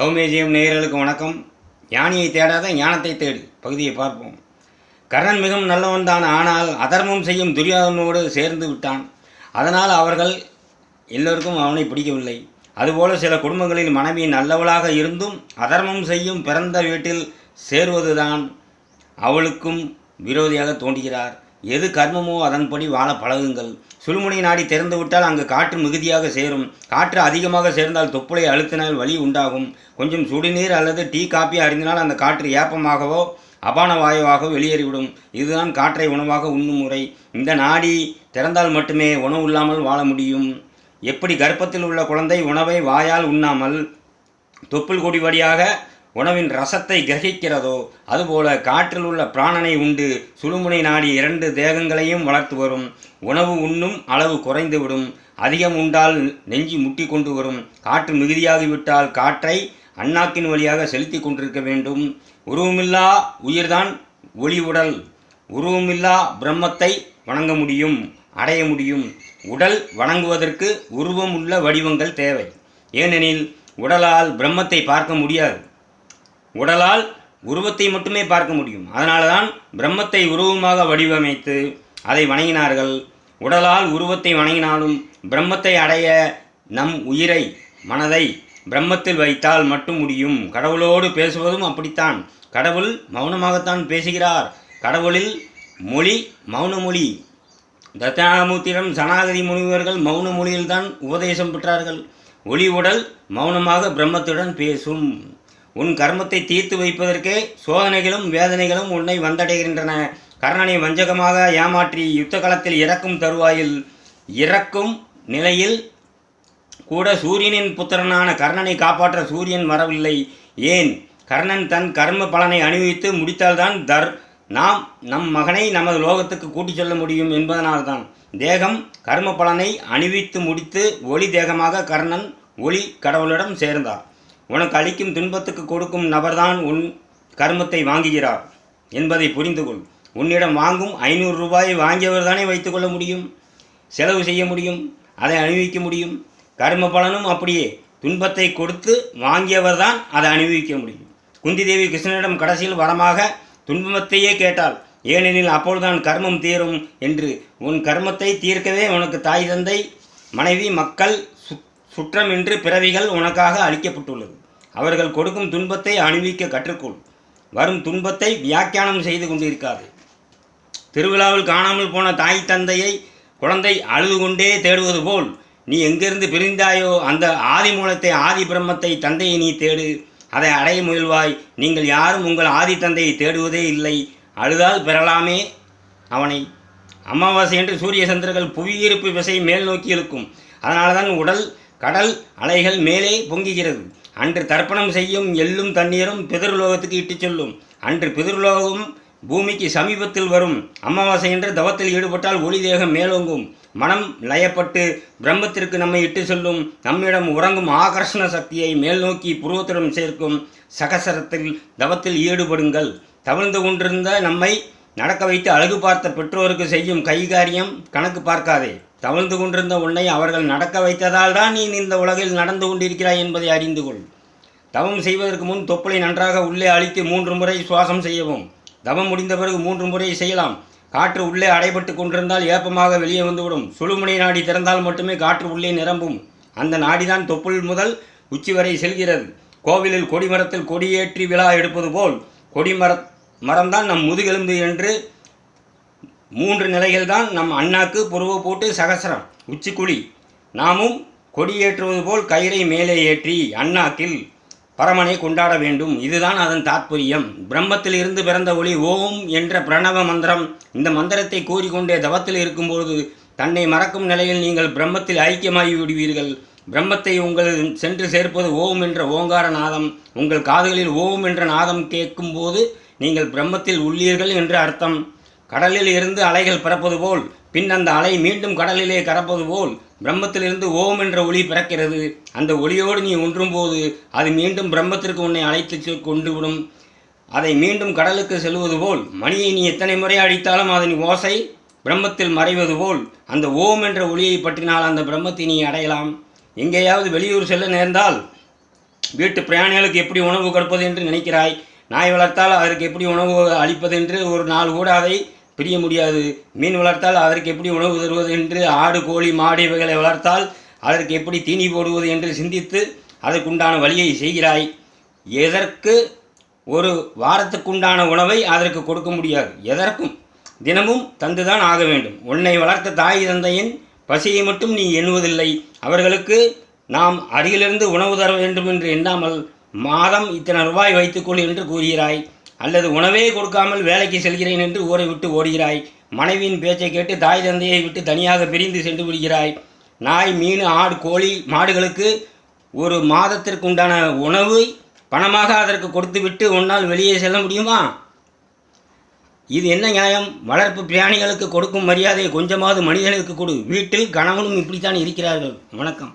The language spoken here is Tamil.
கௌமேஜியம் நேயர்களுக்கு வணக்கம். ஞானியை தேடாத ஞானத்தை தேடு. பகுதியை பார்ப்போம். கர்ணன் மிகவும் நல்லவன்தான் ஆனால் அதர்மம் செய்யும் துரியோதனோடு சேர்ந்து விட்டான். அதனால் அவர்கள் எல்லோருக்கும் அவனை பிடிக்கவில்லை. அதுபோல சில குடும்பங்களில் மனைவி நல்லவளாக இருந்தும் அதர்மம் செய்யும் பிறந்த வீட்டில் சேருவதுதான் அவளுக்கும் விரோதியாக தோன்றுகிறார். எது கர்மமோ அதன்படி வாழ பழகுங்கள். சுழுமுனை நாடி திறந்து விட்டால் அங்கு காற்று மிகுதியாக சேரும். காற்று அதிகமாக சேர்ந்தால் தொப்புளை அழுத்தினால் வலி உண்டாகும். கொஞ்சம் சுடுநீர் அல்லது டீ காப்பி அறிந்தினால் அந்த காற்று ஏப்பமாகவோ அபான வாயுவாக வெளியேறிவிடும். இதுதான் காற்றை உணவாக உண்ணும் முறை. இந்த நாடி திறந்தால் மட்டுமே உணவு இல்லாமல் வாழ முடியும். எப்படி கர்ப்பத்தில் உள்ள குழந்தை உணவை வாயால் உண்ணாமல் தொப்புள் கொடி வழியாக உணவின் ரசத்தை கிரகிக்கிறதோ அதுபோல காற்றில் உள்ள பிராணனை உண்டு. சுழுமுனை நாடி இரண்டு தேகங்களையும் வளர்த்து வரும். உணவு உண்ணும் அளவு குறைந்துவிடும் அதிகம் உண்டால் நெஞ்சி முட்டி கொண்டு வரும். காற்று மிகுதியாகிவிட்டால் காற்றை அண்ணாக்கின் வழியாக செலுத்தி கொண்டிருக்க வேண்டும். உருவமில்லா உயிர்தான் ஒளி உடல். உருவமில்லா பிரம்மத்தை வணங்க முடியும் அடைய முடியும். உடல் வணங்குவதற்கு உருவம் உள்ள வடிவங்கள் தேவை. ஏனெனில் உடலால் பிரம்மத்தை பார்க்க முடியாது. உடலால் உருவத்தை மட்டுமே பார்க்க முடியும். அதனால தான் பிரம்மத்தை உருவமாக வடிவமைத்து அதை வணங்கினார்கள். உடலால் உருவத்தை வணங்கினாலும் பிரம்மத்தை அடைய நம் உயிரை மனதை பிரம்மத்தில் வைத்தால் மட்டும் முடியும். கடவுளோடு பேசுவதும் அப்படித்தான். கடவுள் மௌனமாகத்தான் பேசுகிறார். கடவுளில் மொழி மௌன மொழி தட்சிணாமூர்த்தியிடம் சனாகதி முனிவர்கள் மௌன மொழியில்தான் உபதேசம் பெற்றார்கள். ஒளி உடல் மௌனமாக பிரம்மத்துடன் பேசும். உன் கர்மத்தை தீர்த்து வைப்பதற்கே சோதனைகளும் வேதனைகளும் உன்னை வந்தடைகின்றன. கர்ணனை வஞ்சகமாக ஏமாற்றி யுத்த காலத்தில் இறக்கும் தருவாயில் இறக்கும் நிலையில் கூட சூரியனின் புத்திரனான கர்ணனை காப்பாற்ற சூரியன் வரவில்லை. ஏன்? கர்ணன் தன் கர்ம பலனை அணிவித்து முடித்தால்தான் தர் நாம் நம் மகனை நமது லோகத்துக்கு கூட்டிச் செல்ல முடியும் என்பதனால்தான். தேகம் கர்ம பலனை அணிவித்து முடித்து ஒளி தேகமாக கர்ணன் ஒளி கடவுளிடம் சேர்ந்தார். உனக்கு அளிக்கும் துன்பத்துக்கு கொடுக்கும் நபர்தான் உன் கர்மத்தை வாங்குகிறார். என்பதை புரிந்து கொள் உன்னிடம் வாங்கும் ஐநூறு ரூபாயை வாங்கியவர் தானே வைத்துக்கொள்ள முடியும்? செலவு செய்ய முடியும். அதை அனுபவிக்க முடியும். கர்ம பலனும் அப்படியே. துன்பத்தை கொடுத்து வாங்கியவர் தான் அதை அனுபவிக்க முடியும். குந்தி தேவி கிருஷ்ணனிடம் கடைசியில் வரமாக துன்பத்தையே கேட்டாள். ஏனெனில் அப்பொழுதுதான் கர்மம் தீரும் என்று. உன் கர்மத்தை தீர்க்கவே உனக்கு தாய் தந்தை மனைவி மக்கள் சு- சுற்றம் என்று பிறவிகள் உனக்காக அளிக்கப்பட்டுள்ளது. அவர்கள் கொடுக்கும் துன்பத்தை அனுபவிக்க கற்றுக்கொள். வரும் துன்பத்தை வியாக்கியானம் செய்து கொண்டிருக்காது. திருவிழாவில் காணாமல் போன தாய் தந்தையை குழந்தை அழுது கொண்டே தேடுவது போல் நீ எங்கிருந்து பிரிந்தாயோ அந்த ஆதி மூலத்தை ஆதி பிரம்மத்தை தந்தையை நீ தேடு. அதை அடைய முயல்வாய். நீங்கள் யாரும் உங்கள் ஆதி தந்தையை தேடுவதே இல்லை. அழுதால் பெறலாமே அவனை. அமாவாசை என்று சூரிய சந்திரர்கள் புவியீர்ப்பு விசை மேல் நோக்கி இழுக்கும். அதனால தான் உடல் கடல் அலைகள் மேலே பொங்குகிறது. அன்று தர்ப்பணம் செய்யும் எள்ளும் தண்ணீரும் பிதர்லோகத்துக்கு இட்டுச் செல்லும். அன்று பிதர்லோகம் பூமிக்கு சமீபத்தில் வரும். அமாவாசை என்று தவத்தில் ஈடுபட்டால் ஒளி தேகம் மேலோங்கும். மனம் லயப்பட்டு பிரம்மத்திற்கு நம்மை இட்டு செல்லும். நம்மிடம் உறங்கும் ஆகர்ஷண சக்தியை மேல் நோக்கி புருவத்திடம் சேர்க்கும் சகசரத்தில் தவத்தில் ஈடுபடுங்கள். தவிழ்ந்து கொண்டிருந்த நம்மை நடக்க வைத்து அழகு பார்த்த பெற்றோருக்கு செய்யும் கைகாரியம் கணக்கு பார்க்காதே. தவழ்ந்து கொண்டிருந்த உன்னை அவர்கள் நடக்க வைத்ததால் தான் நீ இந்த உலகில் நடந்து கொண்டிருக்கிறாய் என்பதை அறிந்து கொள். தவம் செய்வதற்கு முன் தொப்புளை நன்றாக உள்ளே அழித்து மூன்று முறை சுவாசம் செய்யவும். தவம் முடிந்த பிறகு மூன்று முறை செய்யலாம். காற்று உள்ளே அடைபட்டு கொண்டிருந்தால் ஏப்பமாக வெளியே வந்துவிடும். சுழுமுனை நாடி திறந்தால் மட்டுமே காற்று உள்ளே நிரம்பும். அந்த நாடிதான் தொப்புள் முதல் உச்சி வரை செல்கிறது. கோவிலில் கொடிமரத்தில் கொடியேற்றி விழா எடுப்பது போல் கொடிமர மரம்தான் நம் முதுகெலும்பு என்று மூன்று நிலைகள் தான் நம் அண்ணாக்கு புருவ போட்டு சகசரம். உச்சிக்குழி. நாமும் கொடியேற்றுவது போல் கயிறை மேலே ஏற்றி அண்ணாக்கில் பரமனை கொண்டாட வேண்டும். இதுதான் அதன் தாத்பரியம். பிரம்மத்தில் இருந்து பிறந்த ஒளி ஓம் என்ற பிரணவ மந்திரம் இந்த மந்திரத்தை கூறிக்கொண்டே தவத்தில் இருக்கும்போது தன்னை மறக்கும் நிலையில் நீங்கள் பிரம்மத்தில் ஐக்கியமாகி விடுவீர்கள். பிரம்மத்தை உங்கள் சென்று சேர்ப்பது ஓம் என்ற ஓங்கார நாதம். உங்கள் காதுகளில் ஓம் என்ற நாதம் கேட்கும்போது நீங்கள் பிரம்மத்தில் உள்ளீர்கள் என்று அர்த்தம். கடலில் இருந்து அலைகள் பிறப்பது போல் பின் அந்த அலை மீண்டும் கடலிலே கறப்பது போல் பிரம்மத்திலிருந்து ஓம் என்ற ஒளி பிறக்கிறது. அந்த ஒளியோடு நீ ஒன்றும்போது அது மீண்டும் பிரம்மத்திற்கு உன்னை அழைத்து செ- கொண்டு விடும். அதை மீண்டும் கடலுக்கு செல்வது போல் மணியை நீ எத்தனை முறை அடித்தாலும் அதன் ஓசை பிரம்மத்தில் மறைவது போல் அந்த ஓம் என்ற ஒளியை பற்றினால் அந்த பிரம்மத்தை நீ அடையலாம். எங்கேயாவது வெளியூர் செல்ல நேர்ந்தால் வீட்டு பிரயாணிகளுக்கு எப்படி உணவு கொடுப்பது என்று நினைக்கிறாய்? நாய் வளர்த்தால் அதற்கு எப்படி உணவு அளிப்பது என்று ஒரு நாள் கூட அதை பிரிய முடியாது. மீன் வளர்த்தால் அதற்கு எப்படி உணவு தருவது என்று ஆடு கோழி மாடு இவைகளை வளர்த்தால் அதற்கு எப்படி தீனி போடுவது என்று சிந்தித்து அதற்குண்டான வழியை செய்கிறாய். எதற்கு? ஒரு வாரத்துக்குண்டான உணவை அதற்கு கொடுக்க முடியாது. எதற்கும்? தினமும் தந்துதான் ஆக வேண்டும். உன்னை வளர்த்த தாய் தந்தையின் பசியை மட்டும் நீ எண்ணுவதில்லை. அவர்களுக்கு நாம் அருகிலிருந்து உணவு தர வேண்டும் என்று எண்ணாமல் மாதம் இத்தனை ரூபாய் வைத்துக்கொள் என்று கூறுகிறாய். அல்லது உணவே கொடுக்காமல் வேலைக்கு செல்கிறேன் என்று ஊரை விட்டு ஓடுகிறாய். மனைவியின் பேச்சை கேட்டு தாய் தந்தையை விட்டு தனியாக பிரிந்து சென்று விடுகிறாய். நாய் மீன் ஆடு கோழி மாடுகளுக்கு ஒரு மாதத்திற்கு உண்டான உணவு பணமாக அதற்கு கொடுத்துவிட்டு உன்னால் வெளியே செல்ல முடியுமா? இது என்ன நியாயம்? வளர்ப்பு பிராணிகளுக்கு கொடுக்கும் மரியாதையை கொஞ்சமாவது மனிதனுக்கு கொடு. வீட்டில் கணவனும் இப்படித்தான் இருக்கிறார்கள். வணக்கம்.